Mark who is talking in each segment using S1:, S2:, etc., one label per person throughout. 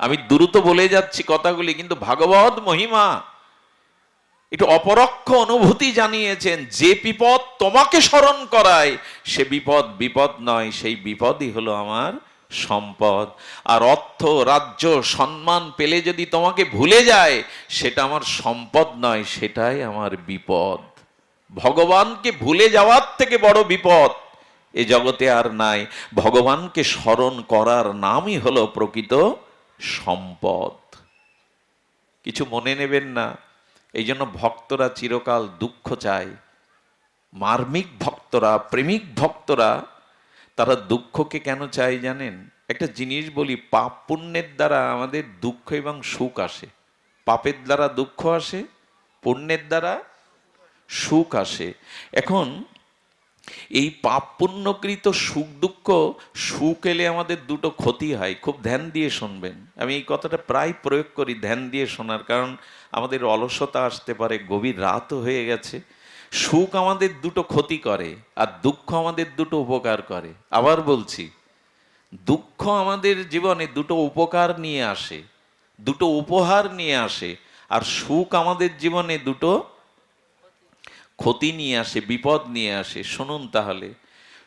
S1: আমি দ্রুত বলে যাচ্ছি কথাগুলি, কিন্তু ভাগবত মহিমা একটু অপরক্ষ অনুভূতি জানিয়েছেন, যে বিপদ তোমাকে স্মরণ করায়, সে বিপদ বিপদ নয়, সেই বিপদই হলো আমার সম্পদ। আর অর্থ, রাজ্য, সম্মান পেলে যদি তোমাকে ভুলে যায়, সেটা আমার সম্পদ নয়, সেটাই আমার বিপদ। ভগবানকে ভুলে যাওয়ার থেকে বড় বিপদ এ জগতে আর নাই। ভগবানকে স্মরণ করার নামই হলো প্রকৃত সম্পদ। কিছু মনে নেবেন না, এই জন্য ভক্তরা চিরকাল দুঃখ চায়। মার্মিক ভক্তরা, প্রেমিক ভক্তরা, তারা দুঃখকে কেন চায় জানেন? একটা জিনিস বলি, পাপ পুণ্যের দ্বারা আমাদের দুঃখ এবং সুখ আসে। পাপের দ্বারা দুঃখ আসে, পুণ্যের দ্বারা সুখ আসে। এখন এই পাপ পুণ্যকৃত সুখ দুঃখ, সুখ এলে আমাদের দুটো ক্ষতি হয়, খুব ধ্যান দিয়ে শুনবেন। আমি এই কথাটা প্রায় প্রয়োগ করি ধ্যান দিয়ে শোনার, কারণ আমাদের অলসতা আসতে পারে, গভীর রাতও হয়ে গেছে। সুখ আমাদের দুটো ক্ষতি করে, আর দুঃখ আমাদের দুটো উপকার করে। আবার বলছি, দুঃখ আমাদের জীবনে দুটো উপকার নিয়ে আসে, দুটো উপহার নিয়ে আসে, আর সুখ আমাদের জীবনে দুটো ক্ষতি নিয়ে আসে, বিপদ নিয়ে আসে, শুনুন তাহলে।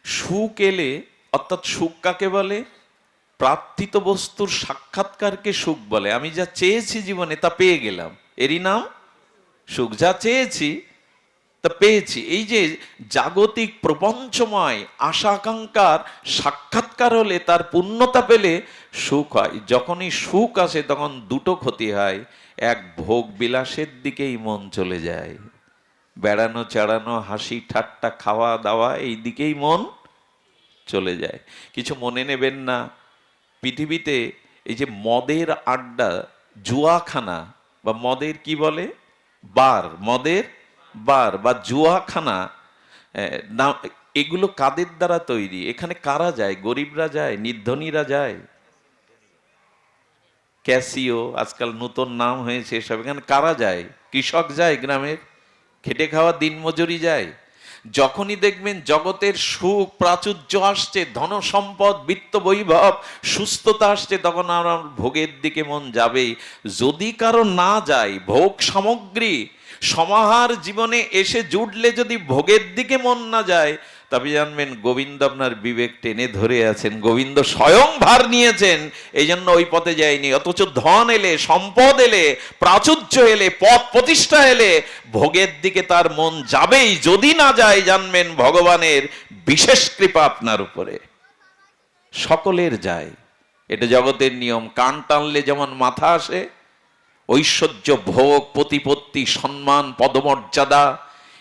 S1: সুখ এলে, অর্থাৎ সুখ কাকে বলে? প্রার্থিত বস্তুর সাক্ষাৎকারকে সুখ বলে। আমি যা চেয়েছি জীবনে তা পেয়ে গেলাম। এরই নাম? সুখ। যা চেয়েছি, তা পেয়েছি। এই যে জাগতিক প্রপঞ্চময় আশা আকাঙ্ক্ষার সাক্ষাৎকার হলে তার পূর্ণতা পেলে সুখ হয়। যখনই সুখ আসে, তখন দুটো ক্ষতি হয়। এক ভোগ বিলাসের দিকেই মন চলে যায়। বেড়ানো, চেড়ানো, হাসি, ঠাট্টা, খাওয়া দাওয়া, এই দিকেই মন চলে যায়। কিছু মনে নেবেন না। পৃথিবীতে এই যে মদের আড্ডা, জুয়াখানা বা মদের কি বলে? বার। মদের বার বা জুয়াখানা এগুলো কাদের দ্বারা তৈরি? এখানে কারা যায়? গরিবরা যায়? নির্ধনীরা যায়? ক্যাসিও, আজকাল নতুন নাম হয়েছে এসব। এখানে কারা যায়? কৃষক যায় গ্রামের? খেটে খাওয়া দিনমজুরি যায়। যখনই দেখবেন জগতের সুখ প্রাচুর্য আসছে, ধন সম্পদ, বিত্ত বৈভব, সুস্থতা আসছে, তখন আমার ভোগের দিকে মন যাবে যদি কারও না যায়, ভোগ সামগ্রী, সমাহার জীবনে এসে জুটলে যদি ভোগের দিকে মন না যায় তবে জানবেন গোবিন্দ আপনার বিবেক টেনে ধরে আছেন, গোবিন্দ স্বয়ং ভার নিয়েছেন এই জন্য ওই পথে যায়নি, অথচ ধন এলে, সম্পদ এলে, প্রাচুর্য এলে, পথ প্রতিষ্ঠা এলে, ভোগের দিকে তার মন যাবেই, যদি না যায় জানবেন ভগবানের বিশেষ কৃপা আপনার উপরে। সকলের যায়, এটা জগতের নিয়ম, কান টানলে যেমন মাথা আসে, ঐশ্বর্য ভোগ, প্রতিপত্তি, সম্মান, পদমর্যাদা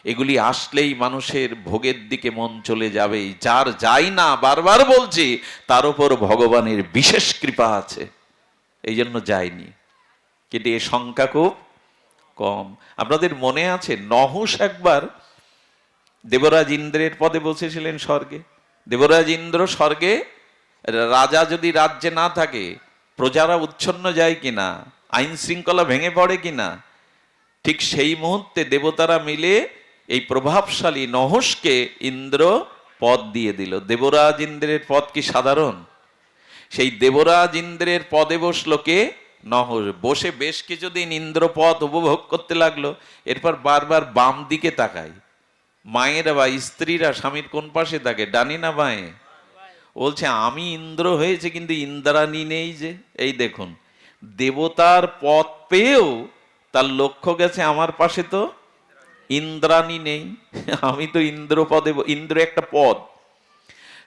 S1: এগুলি আসলেই মানুষের ভোগের দিকে মন চলে যাবেই যার যাই না বারবার বলছি, তার উপর ভগবানের বিশেষ কৃপা আছে। এই জন্য যায়নি কিন্তু এ সংখ্যা খুব কম। আপনাদের মনে আছে নহুষ একবার দেবরাজ ইন্দ্রের পদে বসেছিলেন স্বর্গে। দেবরাজ ইন্দ্র স্বর্গে রাজা যদি রাজ্যে না থাকে, প্রজারা উচ্ছন্ন যায় কিনা আইন শৃঙ্খলা ভেঙে পড়ে কিনা, ঠিক সেই মুহূর্তে দেবতারা মিলে এই প্রভাবশালী নহসকে ইন্দ্র পদ দিয়ে দিল। দেবরাজ ইন্দ্রের পদ কি সাধারণ? সেই দেবরাজ ইন্দ্রের পদে বসল কে? নহর বসে বেশ কিছুদিন ইন্দ্র পদ উপভোগ করতে লাগল। এরপর বারবার বাম দিকে তাকায়। মায়েরা বা স্ত্রীরা স্বামীর কোন পাশে থাকে? ডানি না বাঁয়ে? বলছে, আমি ইন্দ্র হয়েছে, কিন্তু ইন্দ্রাণী নেই যে। এই দেখুন, দেবতার পথ পেয়েও তার লক্ষ্য গেছে আমার পাশে তো। ইন্দ্রাণী নেই। আমি তো ইন্দ্র পদে ইন্দ্র একটা পদ।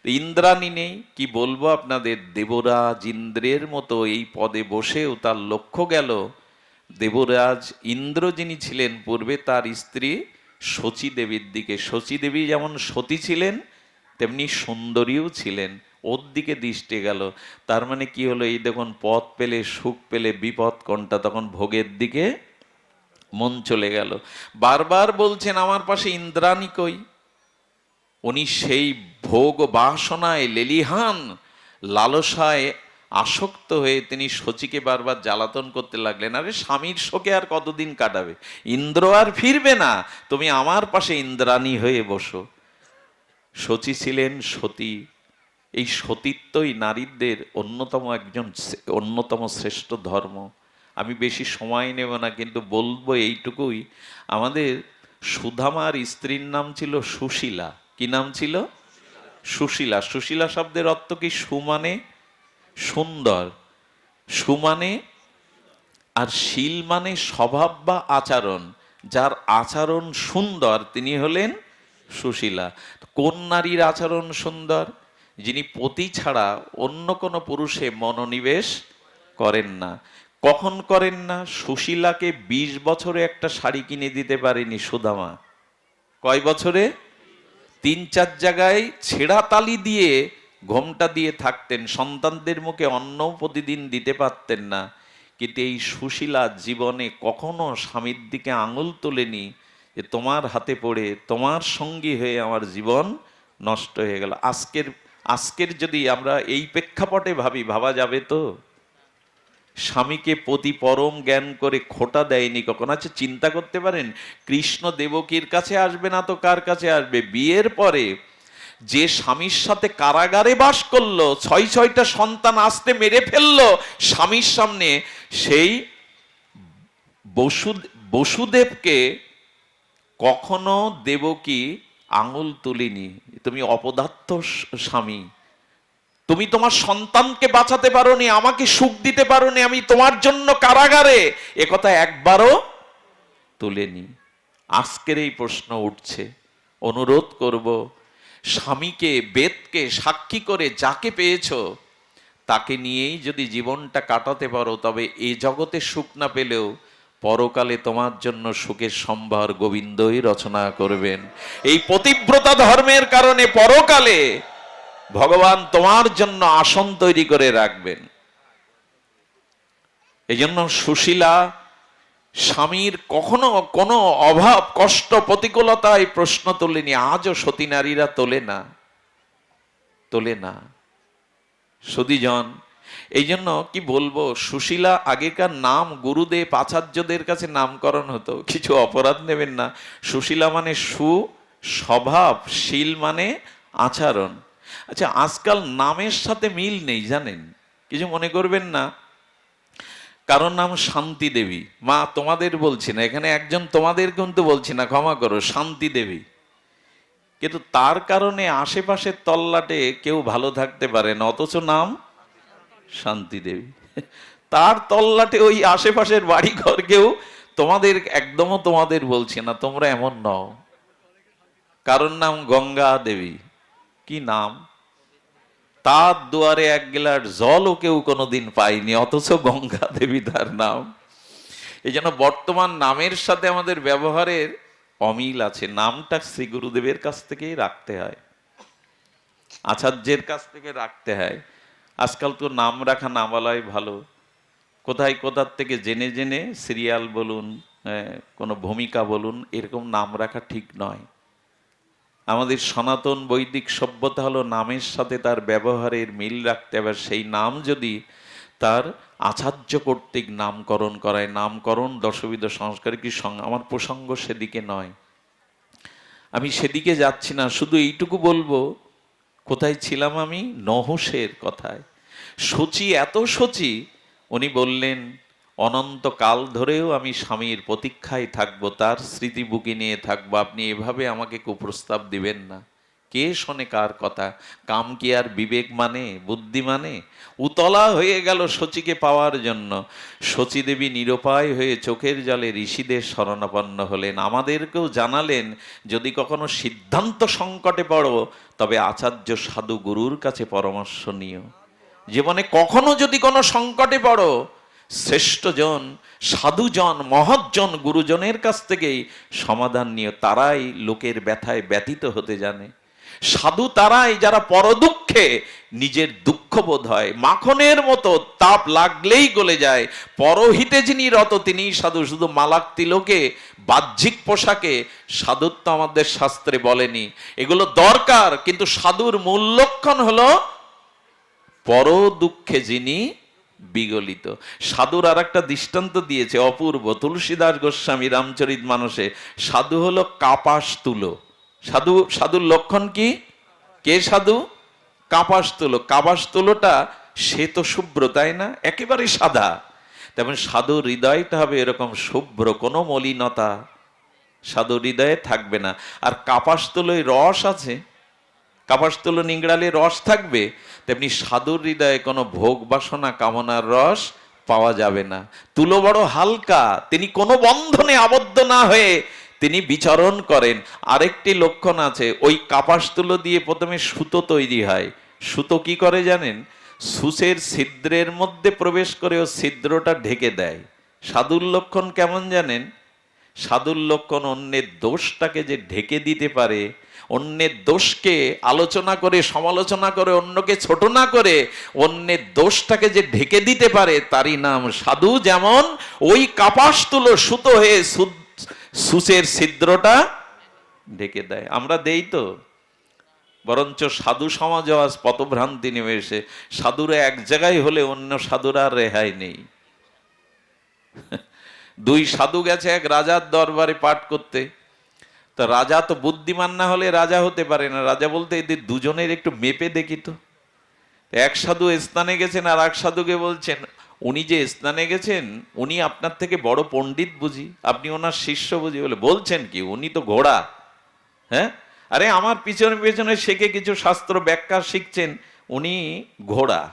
S1: ইন্দ্রাণী নেই, কি বলব আপনাদের? দেবরাজ ইন্দ্রের মতো এই পদে বসেও তার লক্ষ্য গেল, দেবরাজ ইন্দ্র যিনি ছিলেন, পূর্বে তার স্ত্রী শচী দেবীর দিকে। শচী দেবী যেমন সতী ছিলেন, তেমনি সুন্দরীও ছিলেন। ওর দিকে দৃষ্টি গেল। তার মানে কি হলো? এই দেখুন পথ পেলে সুখ পেলে বিপদ কোনটা? তখন ভোগের দিকে মন চলে গেল। বারবার বলছেন, আমার পাশে ইন্দ্রাণী কই? উনি সেই ভোগ বাসনায় লেলিহান, লালসায় আসক্ত হয়ে তিনি শচীকে বারবার জ্বালাতন করতে লাগলেন। আরে, স্বামীর শোকে আর কতদিন কাটাবে? ইন্দ্র আর ফিরবে না। তুমি আমার পাশে ইন্দ্রাণী হয়ে বসো। শচী ছিলেন সতী। এই সতীত্বই নারীদের অন্যতম একজন অন্যতম শ্রেষ্ঠ ধর্ম। আমি বেশি সময় নেব না, কিন্তু বলব এইটুকুই। আমাদের সুধামার স্ত্রীর নাম ছিল সুশীলা। কি নাম ছিল? সুশীলা। সুশীলা শব্দের অর্থ কি সুমানে? সুন্দর। সুমানে আর শীল মানে স্বভাব বা আচরণ। যার আচরণ সুন্দর, তিনি হলেন সুশীলা। কোন নারীর আচরণ সুন্দর? যিনি পতি ছাড়া অন্য কোনো পুরুষে মনোনিবেশ করেন না। কখন করেন না সুশীলাকে ২০ বছরে একটা শাড়ি কিনে দিতে পারেনি সুদামা? কয় বছরে? তিন চার জায়গায় ছেঁড়া তালি দিয়ে ঘোমটা দিয়ে থাকতেন, সন্তানদের মুখে অন্ন প্রতিদিন দিতে পারতেন না। কিন্তু এই সুশীলা জীবনে কখনো স্বামীর দিকে আঙুল তোলেনি যে তোমার হাতে পড়ে, তোমার সঙ্গী হয়ে আমার জীবন নষ্ট হয়ে গেল। আজকের আজকের যদি আমরা এই প্রেক্ষাপটে ভাবি, ভাবা যাবে তো? স্বামীকে প্রতি পরম জ্ঞান করে খোটা দেয়নি কখন? আচ্ছা চিন্তা করতে পারেন, কৃষ্ণ দেবকীর কাছে আসবে না তো কার কাছে আসবে? বিয়ের পরে যে স্বামীর সাথে কারাগারে বাস করল, ছয় ছয়টা সন্তান আসতে মেরে ফেলল, স্বামীর সামনে সেই বসু বসুদেবকে কখনো দেবকী আঙুল তুলিনি। তুমি অপদার্থ স্বামী। তুমি তোমার সন্তানকে বাঁচাতে পারোনি, আমাকে সুখ দিতে পারোনি, আমি তোমার জন্য কারাগারে। একথা একবারও তুলেনি। আজকের এই প্রশ্ন উঠছে, অনুরোধ করব, স্বামীকে, বেদকে সাক্ষী করে যাকে পেয়েছ, তাকে নিয়েই যদি জীবনটা কাটাতে পারো, তবে এ জগতে সুখ না পেলেও পরকালে তোমার জন্য সুখের সম্ভার গোবিন্দই রচনা করবেন। এই পতিব্রতা ধর্মের কারণে পরকালে ভগবান তোমার জন্য আসন তৈরি করে রাখবেন। এই জন্য সুশীলা স্বামীর কখনো কোনো অভাব, কষ্ট, প্রতিকূলতায় প্রশ্ন তোলেনি। আজও সতী নারীরা তোলে না তোলে না। সুদীজন এই জন্য কি বলব, সুশীলা আগেকার নাম গুরুদেব আচার্যদের কাছে নামকরণ হতো, কিছু অপরাধ নেবেন না। সুশীলা মানে সু, স্বভাব, শীল মানে আচরণ। আচ্ছা আজকাল নামের সাথে মিল নেই, জানেন? কিছু মনে করবেন না? কারোর নাম শান্তি দেবী। মা, তোমাদের বলছি না, এখানে একজন তোমাদের কিন্তু বলছি না, ক্ষমা করো, শান্তি দেবী। কিন্তু তার কারণে আশেপাশের তল্লাটে কেউ ভালো থাকতে পারে না, অথচ নাম শান্তি দেবী। তার তল্লাটে ওই আশেপাশের বাড়ি ঘর কেউ তোমাদের, একদমও তোমাদের বলছে না, তোমরা এমন নও। কারোর নাম গঙ্গা দেবী। কি নাম? তার দুয়ারে এক গিলাস জলও কেউ কোনোদিন পায়নি অথচ গঙ্গা দেবী তার নাম। এই জন্য বর্তমান নামের সাথে আমাদের ব্যবহারের অমিল আছে নামটা শ্রী গুরুদেবের কাছ থেকেই রাখতে হয়। আচার্যের কাছ থেকে রাখতে হয়। আজকাল তো নাম রাখা না বলাই ভালো। কোথায় কোথার থেকে জেনে জেনে সিরিয়াল বলুন আহ, কোনো ভূমিকা বলুন এরকম নাম রাখা ঠিক নয়। আমাদের সনাতন বৈদিক সভ্যতা হলো নামের সাথে তার ব্যবহারের মিল রাখতে হবে। সেই নাম যদি তার আচার্য কর্তৃক নামকরণ করায়, নামকরণ দশবিধ সংস্কার কি আমার প্রসঙ্গ সেদিকে নয়। আমি সেদিকে যাচ্ছি না, শুধু এইটুকু বলব, কোথায় ছিলাম আমি? নহসের কথায়। সচি এত সচি উনি বললেন অনন্ত কাল ধরেও আমি স্বামীর প্রতীক্ষায় থাকব, তার স্মৃতি বুকে নিয়ে থাকব। আপনি এভাবে আমাকে কুপ্রস্তাব দিবেন না। কে শোনে কার কথা? কাম কি আর বিবেক মানে বুদ্ধি মানে? উতলা হয়ে গেল সচিকে পাওয়ার জন্য। সচী দেবী নিরুপায় হয়ে চোখের জলে ঋষিদের শরণাপন্ন হলেন। আমাদেরকেও জানালেন, যদি কখনো সিদ্ধান্ত সংকটে পড়ো, তবে আচার্য সাধু গুরুর কাছে পরামর্শ নিও। জীবনে কখনো যদি কোনো সংকটে পড়ো শ্রেষ্ঠজন সাধুজন মহৎজন গুরুজনের কাছ থেকেই সমাধান নিয়ে তারাই লোকের ব্যথায় ব্যতীত হতে জানে। সাধু তারাই যারা পরদুঃখে নিজের দুঃখ বোধ হয়, মাখনের মতো তাপ লাগলেই গলে যায়। পরহিতে যিনি রত তিনি সাধু, শুধু মালাক তিলকে বাহ্যিক পোশাকে সাধুত্ব আমাদের শাস্ত্রে বলেনি। এগুলো দরকার, কিন্তু সাধুর মূল লক্ষণ হলো পর দুঃখে যিনি বিগলিত। সাধুর আর একটা দৃষ্টান্ত দিয়েছে অপূর্ব। তুলসীদাস গোস্বামী রামচরিত মানুষে সাধু হলো কাপাস তুলো। সাধু, সাধুর লক্ষণ কি? কে সাধু? কাপাস তুলো। কাপাস তুলোটা সে তো শুভ্র, তাই না? একেবারে সাদা। তেমন সাধু হৃদয়টা হবে এরকম শুভ্র, কোনো মলিনতা। সাধু হৃদয়ে থাকবে না। আর কাপাস তুলোয় রস আছে? কাপাস তুলো নিংড়ালে রস থাকবে? তেমনি সাধুর হৃদয়ে কোনো ভোগ বাসনা কামনার রস পাওয়া যাবে না। তুলো বড় হালকা, তিনি কোনো বন্ধনে আবদ্ধ না হয়ে তিনি বিচরণ করেন। আরেকটি লক্ষণ আছে, ওই কাপাস তুলো দিয়ে প্রথমে সুতো তৈরি হয়। সুতো কি করে জানেন? সুসের ছিদ্রের মধ্যে প্রবেশ করে ও ছিদ্রটা ঢেকে দেয়। সাধুর লক্ষণ কেমন জানেন? সাধুর লক্ষণ অন্যের দোষটাকে যে ঢেকে দিতে পারে, অন্যের দোষকে আলোচনা করে, সমালোচনা করে, অন্যকে ছোট না করে অন্যের দোষটাকে যে ঢেকে দিতে পারে, তারই নাম সাধু। যেমন ওই কাপাস তুলো সুতো হয়ে সুচের ছিদ্রটা ঢেকে দেয়। আমরা দেই তো। বরঞ্চ সাধু সমাজও আজ পথভ্রান্তি নেমে এসে সাধুরা এক জায়গায় হলে অন্য সাধুরা রেহাই নেই। দুই সাধু গেছে এক রাজার দরবারে পাঠ করতে। তো রাজা তো বুদ্ধিমান না হলে রাজা হতে পারে না। রাজা বলতে এদের দুজনের একটু মেপে দেখি তো। এক সাধু স্থানে গেছেন আর এক সাধুকে বলছেন, উনি যে স্থানে গেছেন, উনি আপনার থেকে বড় পণ্ডিত বুঝি। আপনি ওনার শিষ্য বুঝি। বলে, বলছেন কি? উনি তো ঘোড়া। হ্যাঁ? আরে আমার পিছনে পিছনে শেখে কিছু শাস্ত্র ব্যাখ্যা শিখছেন। উনি ঘোড়া।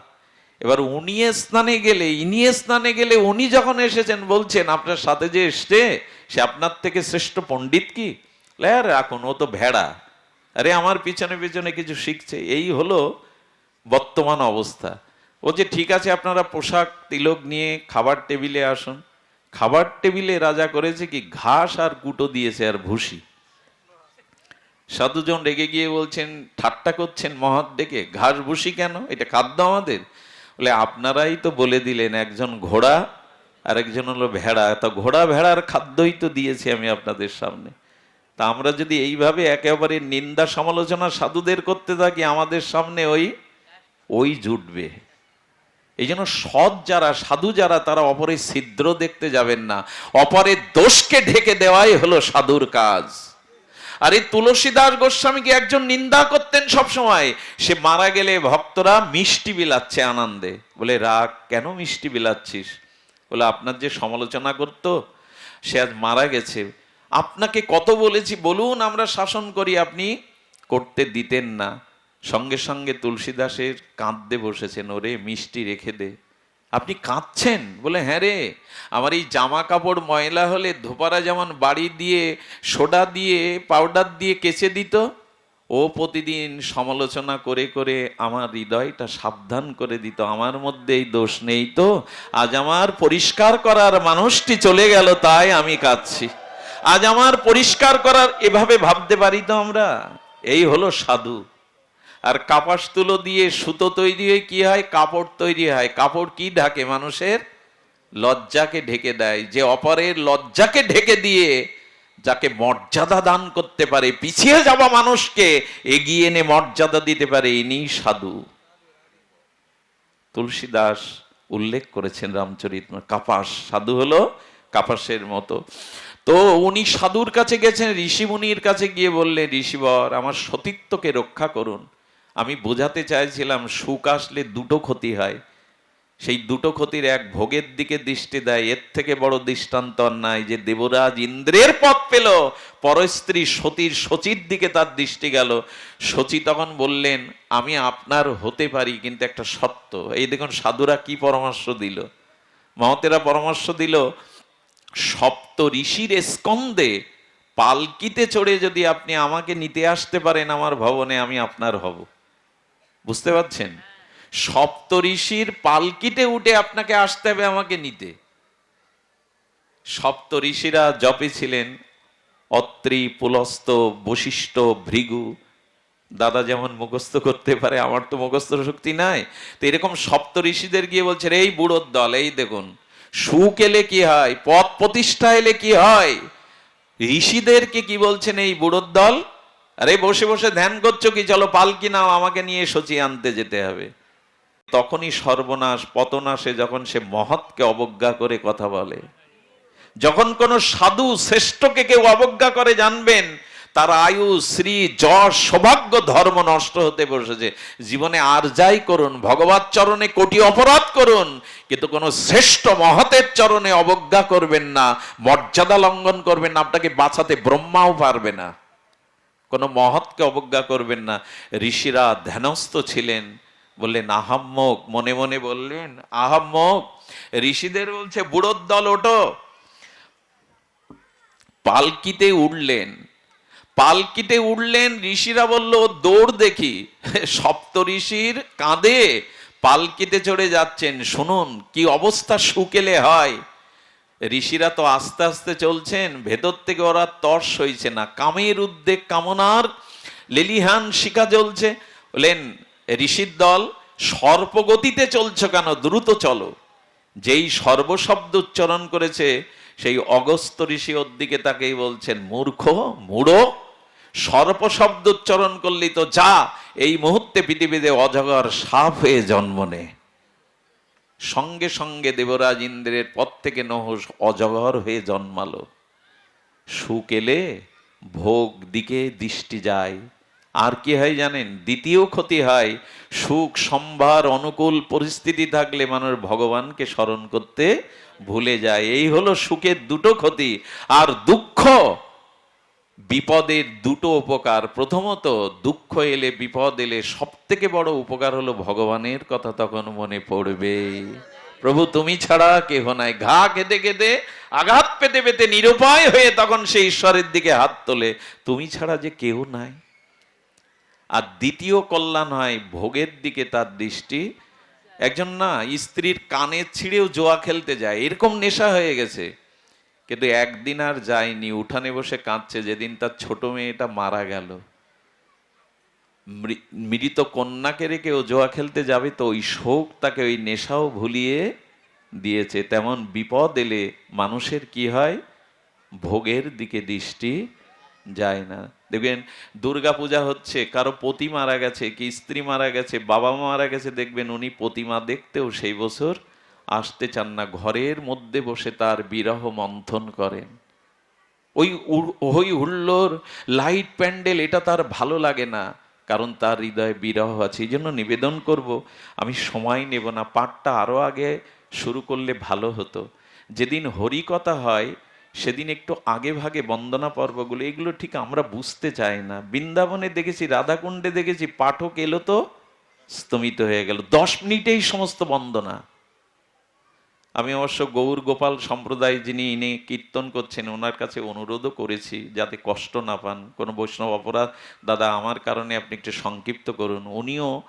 S1: এবার উনি স্নানে গেলে ইনি স্নানে গেলে উনি যখন এসেছেন বলছেন আপনার সাথে যে এসছে সে আপনার থেকে শ্রেষ্ঠ পণ্ডিত কি? লে, আর রাখুন ও তো ভেড়া। আরে আমার পিছনে পিছনে কিছু শিখছে। এই হলো বর্তমান অবস্থা। ও যে ঠিক আছে আপনারা পোশাক তিলক নিয়ে খাবার টেবিলে আসুন। খাবার টেবিলে রাজা করেছে কি ঘাস আর কুটো দিয়েছে আর ভুসি। সাধুজন রেগে গিয়ে বলছেন ঠাট্টা করছেন মহৎ ডেকে ঘাস ভুসি কেন? এটা খাদ্য আমাদের। বলে, আপনারাই তো বলে দিলেন, একজন ঘোড়া আর একজন হলো ভেড়া। তা ঘোড়া ভেড়ার খাদ্যই তো দিয়েছি আমি আপনাদের সামনে। তা আমরা যদি এইভাবে একেবারে নিন্দা সমালোচনা সাধুদের করতে থাকি, আমাদের সামনে ওই ওই জুটবে। এই জন্য সৎ যারা, সাধু যারা, তারা অপরের ছিদ্র দেখতে যাবেন না। অপরের দোষকে ঢেকে দেওয়াই হলো সাধুর কাজ। আর এই তুলসীদাস গোস্বামীকে একজন নিন্দা করতেন সব সময় সে মারা গেলে ভক্তরা মিষ্টি বিলাচ্ছে আনন্দে। বলে, রাগ, কেন মিষ্টি বিলাচ্ছিস? বলে, আপনার যে সমালোচনা করতো, সে আজ মারা গেছে। আপনাকে কত বলেছি, বলুন, আমরা শাসন করি, আপনি করতে দিতেন না। সঙ্গে সঙ্গে তুলসীদাসের কাঁদতে বসেছেন, ওরে, মিষ্টি রেখে দে। আপনি কাঁদছেন? বলে হ্যাঁ রে, আমার এই জামা কাপড় ময়লা হলে ধোপারা যেমন বাড়ি দিয়ে, সোডা দিয়ে, পাউডার দিয়ে কেচে দিত, ও প্রতিদিন সমালোচনা করে করে আমার হৃদয়টা সাবধান করে দিত। আমার মধ্যে এই দোষ নেই তো। আজ আমার পরিষ্কার করার মানুষটি চলে গেল, তাই আমি কাঁদছি। আজ আমার পরিষ্কার করার এভাবে ভাবতে পারি তো আমরা? এই হলো সাধু। আর কাপাস তুলো দিয়ে সুতো তৈরি হয়ে কি হয়? কাপড় তৈরি হয়। কাপড় কি ঢাকে? মানুষের লজ্জাকে ঢেকে দেয়। যে অপরের লজ্জাকে ঢেকে দিয়ে যাকে মর্যাদা দান করতে পারে, পিছিয়ে যাওয়া মানুষকে এগিয়ে এনে মর্যাদা দিতে পারে, ইনি সাধু। তুলসীদাস উল্লেখ করেছেন রামচরিত, কাপাস, সাধু হলো কাপাসের মতো। তো উনি সাধুর কাছে গেছেন, ঋষিমুনির কাছে গিয়ে বললেন, ঋষিবর, আমার সতীত্বকে রক্ষা করুন। আমি বোঝাতে চাইছিলাম, সুখ আসলে দুটো ক্ষতি হয়। সেই দুটো ক্ষতির এক ভোগের দিকে দৃষ্টি দেয়, এর থেকে বড় দৃষ্টান্ত নাই যে দেবরাজ ইন্দ্রের পথ পেল পরস্ত্রী সতীর সচির দিকে তার দৃষ্টি গেল। সচি তখন বললেন, আমি আপনার হতে পারি, কিন্তু একটা সত্য, এই দেখুন সাধুরা কি পরামর্শ দিল। মহতেরা পরামর্শ দিল, সপ্ত ঋষির স্কন্দে পালকিতে চড়ে যদি আপনি আমাকে নিতে আসতে পারেন আমার ভবনে, আমি আপনার হব। বুঝতে পারছেন? সপ্ত ঋষির পালকিতে উঠে আপনাকে আসতে হবে, আমাকে নিতে। সপ্ত ঋষিরা জপে ছিলেন, অত্রি, পুলস্ত, বশিষ্ঠ, ভৃগু। দাদা যেমন মুখস্থ করতে পারে, আমার তো মুখস্থ শক্তি নাই। তো এরকম সপ্ত ঋষিদের গিয়ে বলছে এই বুড়োর দল, এই দেখুন, সুখ এলে কি হয়, পথ প্রতিষ্ঠা এলে কি হয়? ঋষিদেরকে কি বলছেন, এই বুড়োর দল আরে বসে বসে ধ্যান করছ কি? চলো পালকি নাও, আমাকে নিয়ে সচি আনতে যেতে হবে। তখনই সর্বনাশ, পতনাশে যখন সে মহৎকে অবজ্ঞা করে কথা বলে। যখন কোন সাধু শ্রেষ্ঠকে কেউ অবজ্ঞা করে জানবেন, তার আয়ু শ্রী যশ সৌভাগ্য, ধর্ম নষ্ট হতে বসেছে। জীবনে আর যাই করুন, ভগবত চরণে কোটি অপরাধ করুন, কিন্তু কোনো শ্রেষ্ঠ মহতের চরণে অবজ্ঞা করবেন না, মর্যাদা লঙ্ঘন করবেন না, আপনাকে বাঁচাতে ব্রহ্মাও পারবে না। কোনো মহৎকে অবজ্ঞা করবেন না। ঋষিরা ধ্যানস্থ ছিলেন, বললেন, আহাম্মক। মনে মনে বললেন, আহাম্মক। ঋষিদের বলছে, বুড়োর দল ওটো পালকিতে উঠলেন। পালকিতে উঠলেন, ঋষিরা বলল, দৌড় দেখি। সপ্ত ঋষির কাঁধে পালকিতে চড়ে যাচ্ছেন। শুনুন, কি অবস্থা শুকেলে হয়। ঋষিরা তো আস্তে আস্তে চলছেন, ভেতর থেকে ওরা তর্স হইছে না। কামের উদ্বেগ কামনার লেলিহান শিখা চলছে বলেন, ঋষির দল সর্পগতিতে চলছো কেন? দ্রুত চলো। যেই সর্বশব্দ উচ্চারণ করেছে, সেই অগস্ত ঋষি ওর দিকে তাকেই বলছেন, মূর্খ, মূঢ় সর্প শব্দ উচ্চারণ করলি তো যা, এই মুহূর্তে পৃথিবীতে অজগর সাপ হয়ে জন্ম নে। সঙ্গে সঙ্গে দেবরাজ ইন্দ্রের পথ থেকে নহস অজগর হয়ে জন্মালো। সুখ এলে ভোগ দিকে দৃষ্টি যায়। আর কি হয় জানেন? দ্বিতীয় ক্ষতি হয়, সুখ সম্ভার অনুকূল পরিস্থিতি থাকলে মানুষ ভগবানকে স্মরণ করতে ভুলে যায়। এই হলো সুখের দুটো ক্ষতি। আর দুঃখ বিপদের দুটো উপকার। প্রথমত, দুঃখ এলে বিপদ এলে সব থেকে বড় উপকার হলো ভগবানের কথা তখন মনে পড়বে। প্রভু, তুমি ছাড়া কেহ নাই। ঘা কেঁদে কেঁদে আঘাত পেতে পেতে নিরুপায় হয়ে তখন সে ঈশ্বরের দিকে হাত তোলে। তুমি ছাড়া যে কেউ নাই। আর দ্বিতীয় কল্যাণ হয় ভোগের দিকে তার দৃষ্টি। একজন না, স্ত্রীর কানে ছিঁড়েও জোয়া খেলতে যায়। এরকম নেশা হয়ে গেছে। কিন্তু একদিন আর যায়নি, উঠানে বসে কাঁদছে, যেদিন তার ছোট মেয়েটা মারা গেল। মৃত কন্যাকে রেখে ও জোয়া খেলতে যাবে, তো ওই শোক তাকে ওই নেশাও ভুলিয়ে দিয়েছে। তেমন বিপদ এলে মানুষের কি হয়? ভোগের দিকে দৃষ্টি যায় না। দেখবেন দুর্গা পূজা হচ্ছে, কারও পতি মারা গেছে, কি স্ত্রী মারা গেছে, বাবা মারা গেছে, দেখবেন উনি প্রতিমা দেখতেও সেই বছর আসতে চান না, ঘরের মধ্যে বসে তার বিরহ মন্থন করেন। ওই হই হুল্লোর লাইট প্যান্ডেল, এটা তার ভালো লাগে না, কারণ তার হৃদয়ে বিরহ আছে। এই জন্য নিবেদন করব, আমি সময় নেব না, পাঠটা আরও আগে শুরু করলে ভালো হতো। যেদিন হরিকথা হয়, সেদিন একটু আগে ভাগে বন্দনা পর্বগুলো, এগুলো ঠিক আমরা বুঝতে চাই না। বৃন্দাবনে দেখেছি, রাধাকুণ্ডে দেখেছি, পাঠক এলো তো স্তমিত হয়ে গেল। দশ মিনিটেই সমস্ত বন্দনা। আমি অবশ্য গৌর গোপাল সম্প্রদায় যিনি ইনি কীর্তন করছেন, ওনার কাছে অনুরোধও করেছি যাতে কষ্ট না পান। কোনো বৈষ্ণব অপরাধ, দাদা আমার কারণে আপনি একটু সংক্ষিপ্ত করুন। উনিও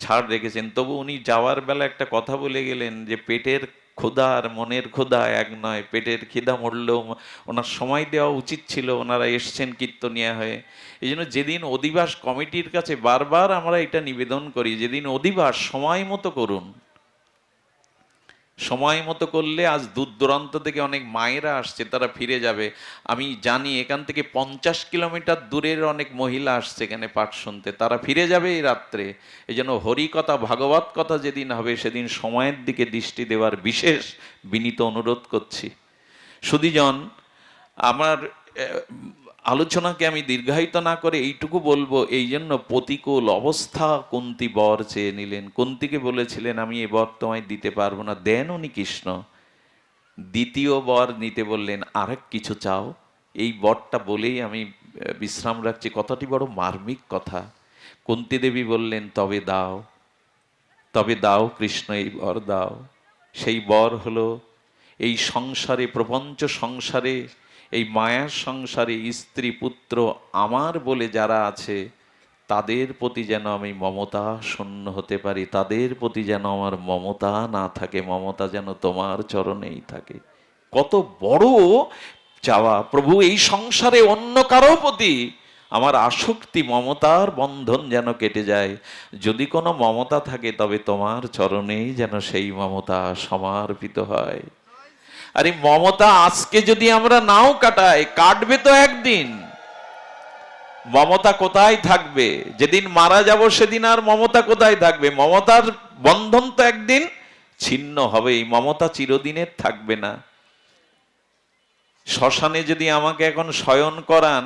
S1: ছাড় রেখেছেন। তবু উনি যাওয়ার বেলা একটা কথা বলে গেলেন যে, পেটের ক্ষুধা আর মনের ক্ষুধা এক নয়। পেটের খিদা মরলেও ওনার সময় দেওয়া উচিত ছিল, ওনারা এসছেন কীর্তনিয়া হয়ে। এই জন্য যেদিন অধিবাস কমিটির কাছে বারবার আমরা এটা নিবেদন করি, যেদিন অধিবাস সময় মতো করুন। সময় মতো করলে আজ দূর দূরান্ত থেকে অনেক মায়েরা আসছে, তারা ফিরে যাবে। আমি জানি এখান থেকে পঞ্চাশ কিলোমিটার দূরের অনেক মহিলা আসছে এখানে পাঠ শুনতে, তারা ফিরে যাবে এই রাত্রে। এই জন্য হরিকথা, ভাগবত কথা যেদিন হবে, সেদিন সময়ের দিকে দৃষ্টি দেওয়ার বিশেষ বিনীত অনুরোধ করছি। সুদীজন আমার আলোচনাকে আমি দীর্ঘায়িত না করে এইটুকু বলব এই জন্য প্রতিকূল অবস্থা কুন্তি বর চেয়ে নিলেন। কুন্তিকে বলেছিলেন, আমি এ বর তোমায় দিতে পারব না। দেন উনি কৃষ্ণ। দ্বিতীয় বর নিতে বললেন, আরেক কিছু চাও? এই বরটা বলেই আমি বিশ্রাম রাখছি। কথাটি বড় মার্মিক কথা। কুন্তি দেবী বললেন, তবে দাও তবে দাও কৃষ্ণ, এই বর দাও। সেই বর হলো এই সংসারে, প্রপঞ্চ সংসারে এই মায়ার সংসারে স্ত্রী পুত্র আমার বলে যারা আছে, তাদের প্রতি যেন আমি মমতা শূন্য হতে পারি, তাদের প্রতি যেন আমার মমতা না থাকে, মমতা যেন তোমার চরণেই থাকে। কত বড় চাওয়া। প্রভু, এই সংসারে অন্য কারও প্রতি আমার আসক্তি, মমতার বন্ধন যেন কেটে যায়। যদি কোনো মমতা থাকে, তবে তোমার চরণেই যেন সেই মমতা সমার্পিত হয়। আরে মমতা, আজকে যদি আমরা নাও কাটাই, কাটবে তো একদিন। মমতা কোথায় থাকবে? যেদিন মারা যাব, সেদিন আর মমতা কোথায় থাকবে? মমতার বন্ধন তো একদিন ছিন্ন হবে, এই মমতা চিরদিনের থাকবে না। শ্মশানে যদি আমাকে এখন শয়ন করান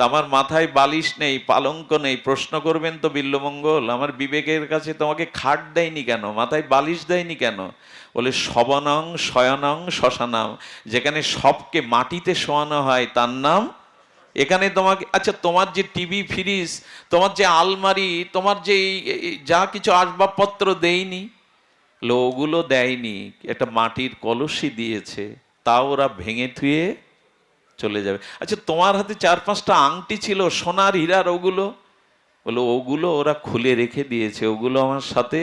S1: তা আমার মাথায় বালিশ নেই, পালঙ্ক নেই, প্রশ্ন করবেন তো বিল্লমঙ্গল, আমার বিবেকের কাছে তোমাকে খাট দেয়নি কেন? মাথায় বালিশ দেয়নি কেন? বলে, শবনং শয়নং শ্মশানাম যেখানে সবকে মাটিতে শোয়ানো হয়, তার নাম এখানে তোমাকে আচ্ছা তোমার যে টিভি ফ্রিজ, তোমার যে আলমারি, তোমার যে যা কিছু আসবাবপত্র দেয়নি ওগুলো দেয়নি, একটা মাটির কলসি দিয়েছে তাও ওরা ভেঙে থুয়ে চলে যাবে। আচ্ছা তোমার হাতে চার পাঁচটা আংটি ছিল, সোনার হীরার ওগুলো? বলো, ওগুলো ওরা খুলে রেখে দিয়েছে, ওগুলো আমার সাথে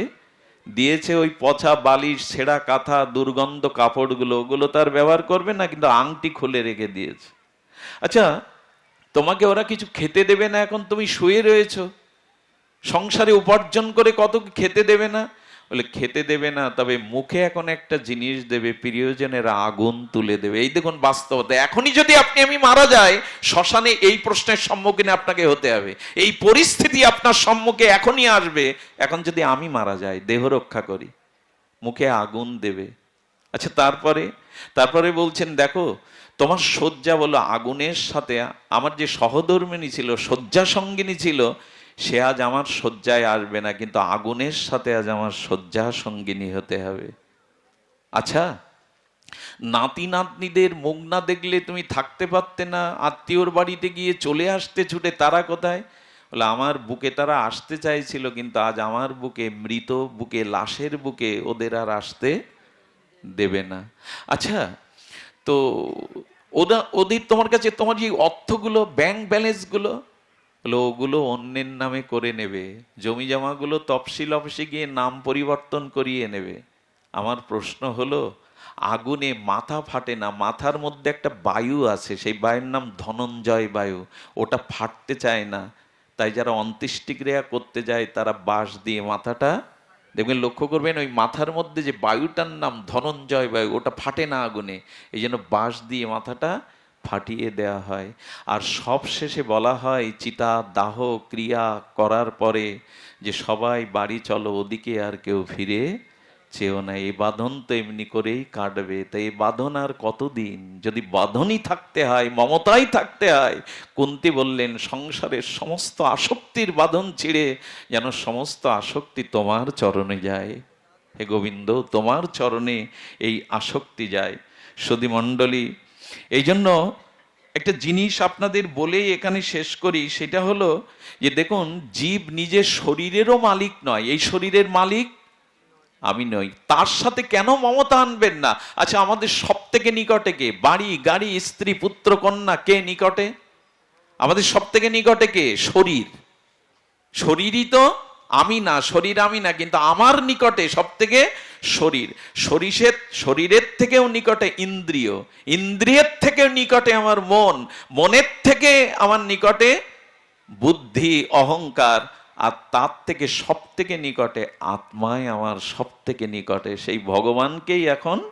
S1: দিয়েছে ওই পচা বালিশ, ছেঁড়া কাঁথা, দুর্গন্ধ কাপড়গুলো, ওগুলো তার ব্যবহার করবে না, কিন্তু আংটি খুলে রেখে দিয়েছে। আচ্ছা তোমাকে ওরা কিছু খেতে দেবে না এখন? তুমি শুয়ে রয়েছো। সংসারে উপার্জন করে কত খেতে দেবে না? বলে, খেতে দেবে না, তবে মুখে এখন একটা জিনিস দেবে, প্রিয়জনেরা আগুন তুলে দেবে। এই দেখুন বাস্তবতা। এখনই যদি আপনি, আমি মারা যাই, শ্মশানে এই প্রশ্নের সম্মুখীন আপনাকে হতে হবে। এই পরিস্থিতি আপনার সম্মুখে এখনই আসবে। এখন যদি আমি মারা যাই, দেহ রক্ষা করি, মুখে আগুন দেবে। আচ্ছা তারপরে? তারপরে বলছেন, দেখো, তোমার শয্যা বলো, আগুনের সাথে আমার যে সহধর্মিনী ছিল শয্যা সঙ্গিনী ছিল সে আজ আমার শয্যায় আসবে না, কিন্তু আগুনের সাথে আজ আমার শয্যা সঙ্গিনী হতে হবে। আচ্ছা নাতি নাতনিদের মুখ না দেখলে তুমি থাকতে পারতে না, আত্মীয়র বাড়িতে গিয়ে চলে আসতে ছুটে তারা কোথায়? বলে, আমার বুকে তারা আসতে চাইছিল, কিন্তু আজ আমার বুকে, মৃত বুকে, লাশের বুকে ওদের আর আসতে দেবে না। আচ্ছা তো ওদের তোমার কাছে তোমার যে অর্থগুলো ব্যাংক ব্যালেন্সগুলো হলো ওগুলো অন্যের নামে করে নেবে জমি জমাগুলো তফসিল অফিসে গিয়ে নাম পরিবর্তন করিয়ে নেবে। আমার প্রশ্ন হলো, আগুনে মাথা ফাটে না? মাথার মধ্যে একটা বায়ু আছে, সেই বায়ুর নাম ধনঞ্জয় বায়ু। ওটা ফাটতে চায় না। তাই যারা অন্ত্যেষ্টিক্রিয়া করতে যায়, তারা বাঁশ দিয়ে মাথাটা, দেখবেন লক্ষ্য করবেন ওই মাথার মধ্যে যে বায়ুটার নাম ধনঞ্জয় বায়ু, ওটা ফাটে না আগুনে। এই জন্য বাঁশ দিয়ে মাথাটা ফাটিয়ে দেয়া হয়। আর সব শেষে বলা হয়, চিতা, দাহ, ক্রিয়া করার পরে যে সবাই বাড়ি চলো, ওদিকে আর কেউ ফিরে চেয়েও না। এই বাঁধন তো এমনি করেই কাটবে। তাই এই বাঁধন আর কতদিন? যদি বাঁধনই থাকতে হয়, মমতাই থাকতে হয়। কুন্তি বললেন, সংসারের সমস্ত আসক্তির বাঁধন ছিঁড়ে যেন সমস্ত আসক্তি তোমার চরণে যায়। হে গোবিন্দ, তোমার চরণে এই আসক্তি যায়। সদী মণ্ডলী এই জন্য একটা জিনিস আপনাদের বলেই এখানে শেষ করি, সেটা হলো যে দেখুন, জীব নিজের শরীরেরও মালিক নয়। এই শরীরের মালিক আমি নই। তার সাথে কেন মমতা আনবেন না? আচ্ছা আমাদের সব থেকে নিকটে কে? বাড়ি, গাড়ি, স্ত্রী, পুত্র, কন্যা কে নিকটে? আমাদের সব থেকে নিকটে কে? শরীর। শরীরই তো আমি না, শরীর আমি না, কিন্তু আমার নিকটে সব থেকে শরীর। শরীরের শরীরের থেকেও নিকটে ইন্দ্রিয়। ইন্দ্রিয়ের থেকেও নিকটে আমার মন। মনের থেকে আমার নিকটে বুদ্ধি, অহংকার। আর তার থেকে সব থেকে নিকটে আত্মায় আমার সব থেকে নিকটে। সেই ভগবানকেই এখন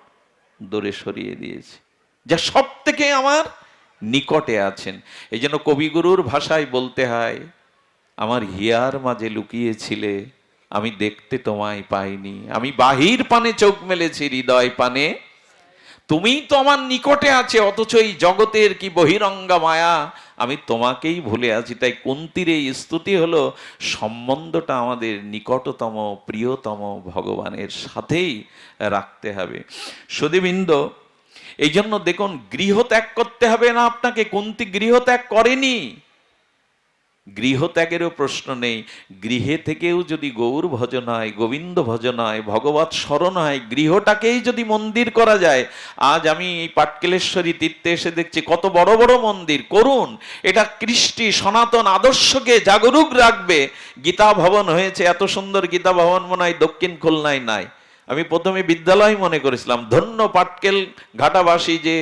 S1: দূরে সরিয়ে দিয়েছে। যা সব থেকে আমার নিকটে আছেন। এই জন্য কবিগুরুর ভাষায় বলতে হয়, আমার হিয়ার মাঝে লুকিয়েছিলে আমি দেখতে তোমায় পাইনি। আমি বাহির পানে চোখ মেলেছি, হৃদয় পানে। তুমিই তো আমার নিকটে আছে, অথচ এই জগতের কি বহিরঙ্গা মায়া? আমি তোমাকেই ভুলে আছি, তাই কুন্তির এই স্তুতি হলো সম্বন্ধটা আমাদের নিকটতম, প্রিয়তম ভগবানের সাথেই রাখতে হবে। সুদীবৃন্দ এই জন্য দেখুন গৃহ ত্যাগ করতে হবে না, আপনাকে কুন্তি গৃহ ত্যাগ করেনি। গৃহত্যাগেরও প্রশ্ন নেই। গৃহে থেকেও যদি গৌর ভজন হয় গোবিন্দ ভজন হয় ভগবত স্মরণ হয় গৃহটাকেই যদি মন্দির করা যায়, আজ আমি এই পাটকেলেশ্বরী তীর্থে এসে দেখছি কত বড় বড় মন্দির। করুন এটা কৃষ্টি সনাতন আদর্শকে জাগরুক রাখবে। গীতা ভবন হয়েছে, এত সুন্দর গীতা ভবন মনে হয় দক্ষিণ খুলনায় নাই। আমি প্রথমে বিদ্যালয় মনে করেছিলাম, ধন্য পাটকেল ঘাটাবাসী যে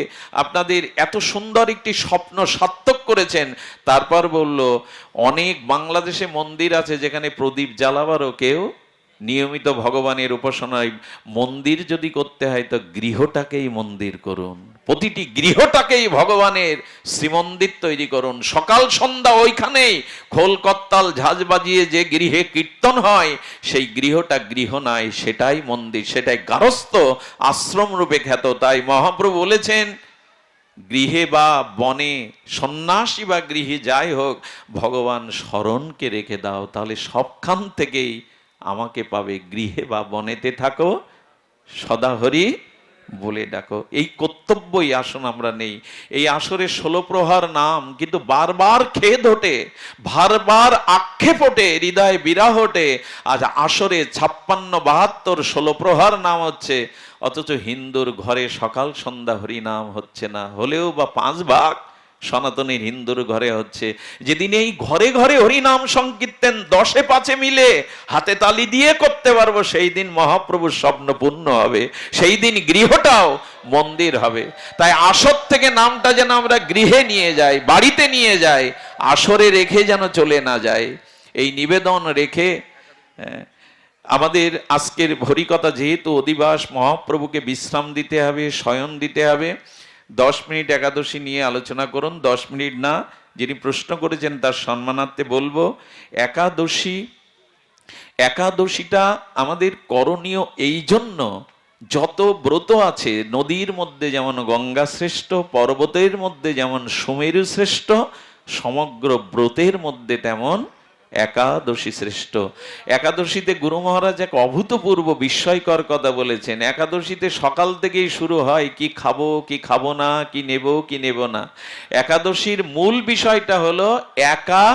S1: আপনাদের এত সুন্দর একটি স্বপ্ন সার্থক করেছেন। তারপর বলল, অনেক বাংলাদেশে মন্দির আছে যেখানে প্রদীপ জ্বালাবারও কেউ নিয়মিত ভগবানের উপাসনায় মন্দির যদি করতে হয়, তো গৃহটাকেই মন্দির করুন। প্রতিটি গৃহটাকেই ভগবানের শ্রীমন্দির তৈরি করুন। সকাল, সন্ধ্যা ওইখানেই খোল কত্তাল ঝাঁজ বাজিয়ে যে গৃহে কীর্তন হয়, সেই গৃহটা গৃহ নয় সেটাই মন্দির, সেটাই গারস্থ আশ্রম রূপে খ্যাত। তাই মহাপ্রভু বলেছেন, গৃহে বা বনে সন্ন্যাসী বা গৃহে যাই হোক, ভগবান স্মরণকে রেখে দাও। তাহলে সবখান থেকেই আমাকে পাবে গৃহে বা বনেতে থাকো সদাহরি বলে ডাকো। এই কর্তব্যই আসন আমরা নেই। এই আসরে ষোলো প্রহার নাম, কিন্তু বারবার খেদ ওঠে, বারবার আক্ষেপ ওঠে, হৃদয় বিরাহ ওঠে। আজ আসরে ছাপ্পান্ন বাহাত্তর ষোলো প্রহার নাম হচ্ছে, অথচ হিন্দুর ঘরে সকাল সন্ধ্যা হরি নাম হচ্ছে না। হলেও বা পাঁচ ভাগ সনাতনী হিন্দুর ঘরে হচ্ছে, যেদিন এই ঘরে ঘরে হরিনাম সংকীর্তন দশে পাঁচে মিলে হাতে তালি দিয়ে করতে পারব, সেই দিন মহাপ্রভুর স্বপ্ন পূর্ণ হবে, সেই দিন গৃহটাও মন্দির হবে। তাই আসর থেকে নামটা যেন আমরা গৃহে নিয়ে যাই, বাড়িতে নিয়ে যাই, আসরে রেখে যেন চলে না যায় এই নিবেদন রেখে আমাদের আজকের হরিকথা যেহেতু অধিবাস, মহাপ্রভুকে বিশ্রাম দিতে হবে, শয়ন দিতে হবে দশ মিনিট একাদশী নিয়ে আলোচনা করুন, দশ মিনিট না, যিনি প্রশ্ন করেছেন তার সম্মানার্থে বলব, একাদশী, একাদশীটা আমাদের করণীয় এই জন্য যত ব্রত আছে, নদীর মধ্যে যেমন গঙ্গা শ্রেষ্ঠ, পর্বতের মধ্যে যেমন সুমেরু শ্রেষ্ঠ, সমগ্র ব্রতের মধ্যে তেমন একাদশী শ্রেষ্ঠ। একাদশীতে গুরু মহারাজ এক অভূতপূর্ব বিস্ময়কর কথা বলেছেন। একাদশীতে সকাল থেকেই শুরু হয়, কি খাব কি খাব না, কি নেব কি নেব না। একাদশীর মূল বিষয়টা হলো একা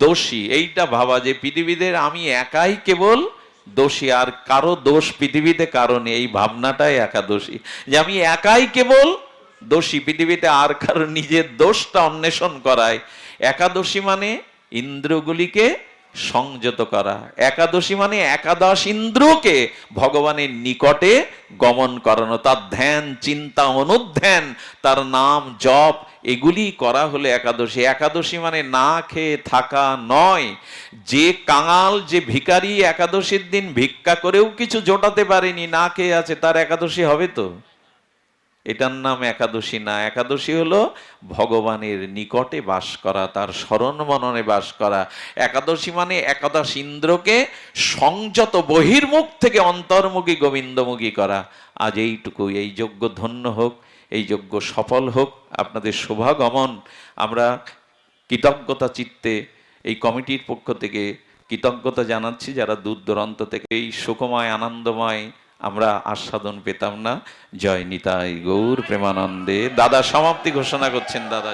S1: দোষী এইটা ভাবা যে পৃথিবীদের আমি একাই কেবল দোষী, আর কারও দোষ পৃথিবীতে কারণে এই ভাবনাটাই একাদশী। যে আমি একাই কেবল দোষী, পৃথিবীতে আর কারও নিজের দোষটা অন্বেষণ করায়। একাদশী মানে ইন্দ্রগুলিকে সংযত করা। একাদশী মানে একাদশ ইন্দ্রকে ভগবানের নিকটে গমন করানো। তার ধ্যান, চিন্তা, অনুধ্যান, তার নাম জপ, এগুলি করা হলে একাদশী। একাদশী মানে না খেয়ে থাকা নয়। যে কাঙাল, যে ভিখারি একাদশীর দিন ভিক্ষা করেও কিছু জোটাতে পারেনি, না খেয়ে আছে, তার একাদশী হবে তো? এটার নাম একাদশী না। একাদশী হলো ভগবানের নিকটে বাস করা, তার স্মরণ মননে বাস করা। একাদশী মানে একাদশ ইন্দ্রকে সংযত বহির্মুখ থেকে অন্তর্মুখী গোবিন্দমুখী করা। আজ এইটুকু, এই যজ্ঞ ধন্য হোক, এই যজ্ঞ সফল হোক, আপনাদের শোভাগমন। আমরা কৃতজ্ঞতা চিত্তে এই কমিটির পক্ষ থেকে কৃতজ্ঞতা জানাচ্ছি যারা দূর দূরান্ত থেকে এই সুখময়, আনন্দময় আমরা আস্বাদন পেতাম না। জয় নিতাই গৌর প্রেমানন্দে। দাদা সমাপ্তি ঘোষণা করছেন দাদা